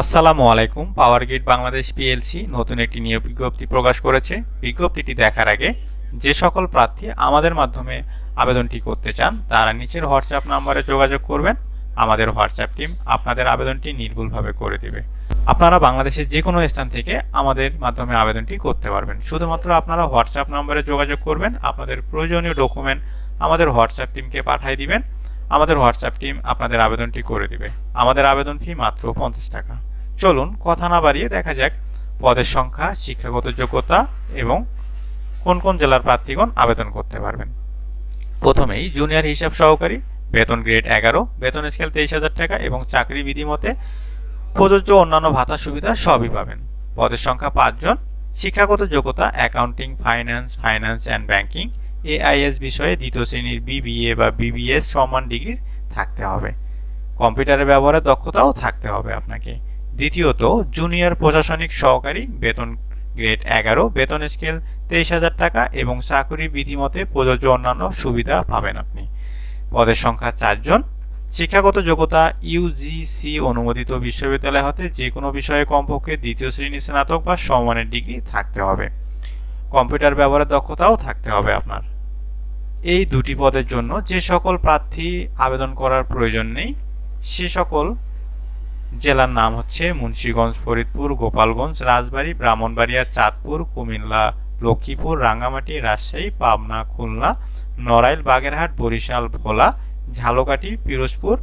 আসসালামু আলাইকুম। পাওয়ার grid Bangladesh PLC নতুন একটি নিয়োগ বিজ্ঞপ্তি প্রকাশ করেছে। বিজ্ঞপ্তিটি দেখার আগে যে সকল প্রার্থী আমাদের মাধ্যমে আবেদনটি করতে চান, তারা নিচের হোয়াটসঅ্যাপ নাম্বারে যোগাযোগ করবেন। আমাদের হোয়াটসঅ্যাপ টিম আপনাদের আবেদনটি নির্ভুলভাবে করে দেবে। আপনারা বাংলাদেশের যে কোনো স্থান থেকে আমাদের মাধ্যমে আবেদনটি করতে পারবেন। শুধুমাত্র আপনারা হোয়াটসঅ্যাপ নাম্বারে যোগাযোগ করবেন। আপনাদের প্রয়োজনীয় ডকুমেন্ট আমাদের হোয়াটসঅ্যাপ টিমকে পাঠিয়ে দিবেন। আমাদের হোয়াটসঅ্যাপ টিম আপনাদের আবেদনটি করে দিবে। আমাদের আবেদন ফি মাত্র পঞ্চাশ টাকা। চলুন, কথা না বাড়িয়ে দেখা যাক পদের সংখ্যা, শিক্ষাগত যোগ্যতা এবং কোন কোন জেলার প্রার্থীগণ আবেদন করতে পারবেন। প্রথমেই জুনিয়র হিসাব সহকারী, বেতন গ্রেড এগারো, বেতন স্কেল তেইশ হাজার টাকা এবং চাকরি বিধিমতে প্রযোজ্য অন্যান্য ভাতা সুবিধা সবই পাবেন। পদের সংখ্যা পাঁচজন, শিক্ষাগত যোগ্যতা accounting finance finance and banking AIS বিষয়ে দ্বিতীয় শ্রেণির বিবিএ বা বিবিএস সমান ডিগ্রি থাকতে হবে। কম্পিউটারের ব্যবহারের দক্ষতাও থাকতে হবে আপনাকে। দ্বিতীয়ত জুনিয়র প্রশাসনিক সহকারী, বেতন গ্রেড এগারো, বেতন স্কেল তেইশ হাজার টাকা এবং চাকরি বিধিমতে প্রযোজ্য অন্যান্য সুবিধা পাবেন আপনি। পদের সংখ্যা চারজন শিক্ষাগত যোগ্যতা ইউজিসি অনুমোদিত বিশ্ববিদ্যালয় হতে যে কোনো বিষয়ে কমপক্ষে দ্বিতীয় শ্রেণির স্নাতক বা সমমানের ডিগ্রি থাকতে হবে। কম্পিউটার ব্যবহারের দক্ষতাও থাকতে হবে আপনার। এই দুটি পদের জন্য যে সকল প্রার্থী আবেদন করার প্রয়োজন নেই, সে সকল জেলার নাম হচ্ছে মুন্সীগঞ্জ, ফরিদপুর, গোপালগঞ্জ, রাজবাড়ী, ব্রাহ্মণবাড়িয়া, চাঁদপুর, কুমিল্লা, লক্ষ্মীপুর, রাঙ্গামাটি, রাজশাহী, পাবনা, খুলনা, নড়াইল, বাগেরহাট, বরিশাল, ভোলা, ঝালকাঠি, পিরোজপুর।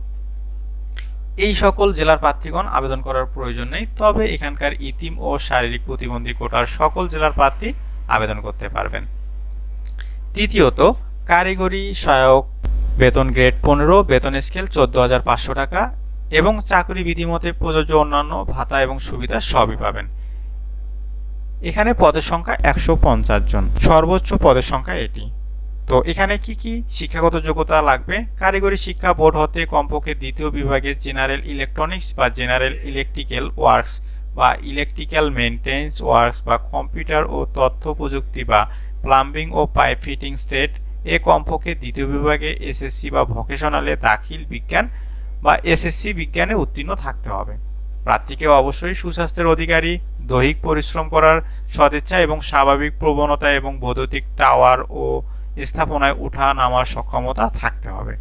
এই সকল জেলার প্রার্থীগণ আবেদন করার প্রয়োজন নেই, তবে এখানকার ইতিম ও শারীরিক প্রতিবন্ধী কোটার সকল জেলার প্রার্থী আবেদন করতে পারবেন। তৃতীয়ত কারিগরি সহায়ক, বেতন গ্রেড পনেরো, বেতন স্কেল চোদ্দ হাজার পাঁচশো টাকা এবং চাকরি বিধিমতে প্রযোজ্য অন্যান্য ভাতা এবং সুবিধা সবই পাবেন। এখানে পদের সংখ্যা একশো পঞ্চাশ জন। সর্বোচ্চ পদের সংখ্যা এটি। তো এখানে কি কি শিক্ষাগত যোগ্যতা লাগবে? কারিগরি শিক্ষা বোর্ড হতে কমপক্ষে দ্বিতীয় বিভাগে জেনারেল ইলেকট্রনিক্স বা জেনারেল ইলেকট্রিক্যাল ওয়ার্কস বা ইলেকট্রিক্যাল মেনটেন্স ওয়ার্কস বা কম্পিউটার ও তথ্য প্রযুক্তি বা প্লাম্বিং ও পাইপ ফিটিং স্টেট এ কমপক্ষে দ্বিতীয় বিভাগে এসএসসি বা ভোকেশনালে দাখিল বিজ্ঞান বা এসএসসি বিজ্ঞানে উত্তীর্ণ থাকতে হবে। প্রার্থীকে অবশ্যই সুস্বাস্থ্যের অধিকারী, দৈহিক পরিশ্রম করার সদিচ্ছা এবং স্বাভাবিক প্রবণতা এবং বৈদ্যুতিক টাওয়ার ও স্থাপনায় উঠা নামার সক্ষমতা থাকতে হবে।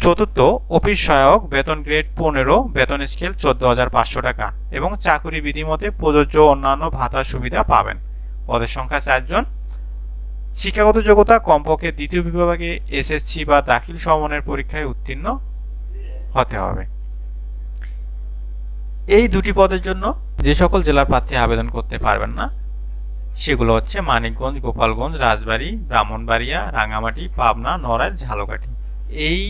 চতুর্থ, অফিস সহায়ক, বেতন গ্রেড পনেরো, বেতন স্কেল চোদ্দ হাজার পাঁচশো টাকা এবং চাকরি বিধিমতে প্রযোজ্য অন্যান্য ভাতা সুবিধা পাবেন। পদের সংখ্যা চারজন। শিক্ষাগত যোগ্যতা, কমপক্ষে দ্বিতীয় বিভাগে এসএসসি বা দাখিল সমনের পরীক্ষায় উত্তীর্ণ হতে হবে। এই দুটি পদের জন্য যে সকল জেলার প্রার্থী আবেদন করতে পারবেন না, সেগুলো হচ্ছে মানিকগঞ্জ, গোপালগঞ্জ, রাজবাড়ী, ব্রাহ্মণবাড়িয়া রাঙামাটি পাবনা, নড়াইল, ঝালকাঠি। এই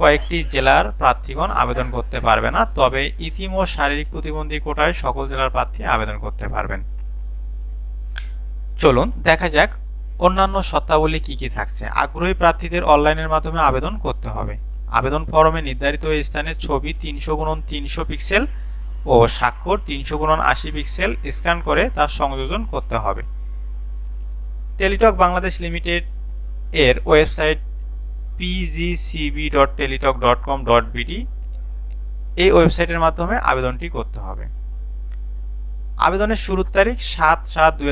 কয়েকটি জেলার প্রার্থীগণ আবেদন করতে পারবে না, তবে ইতিম শারীরিক প্রতিবন্ধী কোটায় সকল জেলার প্রার্থী আবেদন করতে পারবেন। চলুন দেখা যাক অন্যান্য শর্তাবলী কি কি থাকছে। আগ্রহী প্রার্থীদের অনলাইনের মাধ্যমে আবেদন করতে হবে। আবেদন ফরমে নির্ধারিত স্থানের ছবি তিনশো গুণন তিনশো পিক্সেল ও স্বাক্ষর তিনশো গুণন আশি পিক্সেল স্ক্যান করে তার সংযোজন করতে হবে। টেলিটক বাংলাদেশ লিমিটেড এর website PGCB dot Teletalk dot com dot BD এই ওয়েবসাইটের মাধ্যমে আবেদনটি করতে হবে। আবেদনের শুরুর তারিখ সাত সাত দুই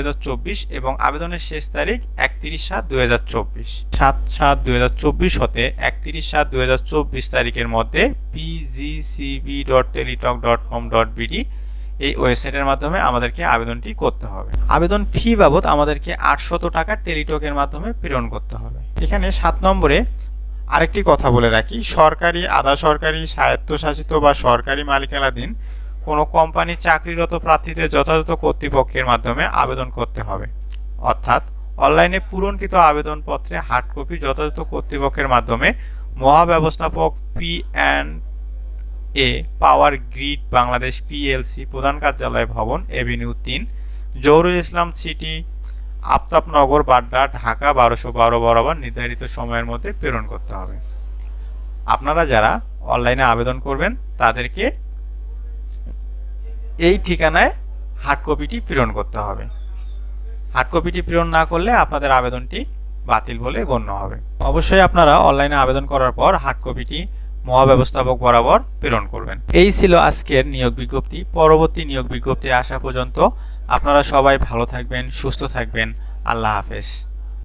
এবং আবেদনের শেষ তারিখ একত্রিশ সাত দুই হাজার চব্বিশ। সাত সাত দুই হাজার চব্বিশ হতে একত্রিশ সাত দুই হাজার চব্বিশ তারিখের মধ্যে PGCB dot Teletalk dot com dot BD এই ওয়েবসাইটের মাধ্যমে আমাদেরকে আবেদনটি করতে হবে। আবেদন ফি বাবদ আমাদেরকে আটশত টাকা টেলিটকের মাধ্যমে প্রেরণ করতে হবে। এখানে সাত নম্বরে আরেকটি কথা বলে রাখি, সরকারি, আধা সরকারি, স্বায়ত্তশাসিত বা সরকারি মালিকানাধীন কোনো কোম্পানি চাকরিরত প্রার্থীদের যথাযথ কর্তৃপক্ষের মাধ্যমে আবেদন করতে হবে। অর্থাৎ, অনলাইনে পূরণকৃত আবেদনপত্রে হার্ড কপি যথাযথ কর্তৃপক্ষের মাধ্যমে মহাব্যবস্থাপক P and A, power grid, Bangladesh PLC প্রধান কার্যালয় ভবন, এভিনিউ তিন, জহুরুল ইসলাম সিটি, আফতাবনগর, বাড্ডা, ঢাকা, বারোশো বারো বরাবর নির্ধারিত সময়ের মধ্যে প্রেরণ করতে হবে। আপনারা যারা অনলাইনে আবেদন করবেন, তাদেরকে এই ঠিকানায় হার্ড কপিটি প্রেরণ করতে হবে। হার্ড কপিটি প্রেরণ না করলে আপনাদের আবেদনটি বাতিল বলে গণ্য হবে। অবশ্যই আপনারা অনলাইনে আবেদন করার পর হার্ড কপিটি মহাব্যবস্থাপক বরাবর প্রেরণ করবেন। এই ছিল আজকের নিয়োগ বিজ্ঞপ্তি। পরবর্তী নিয়োগ বিজ্ঞপ্তি আসা পর্যন্ত আপনারা সবাই ভালো থাকবেন, সুস্থ থাকবেন। আল্লাহ হাফেজ।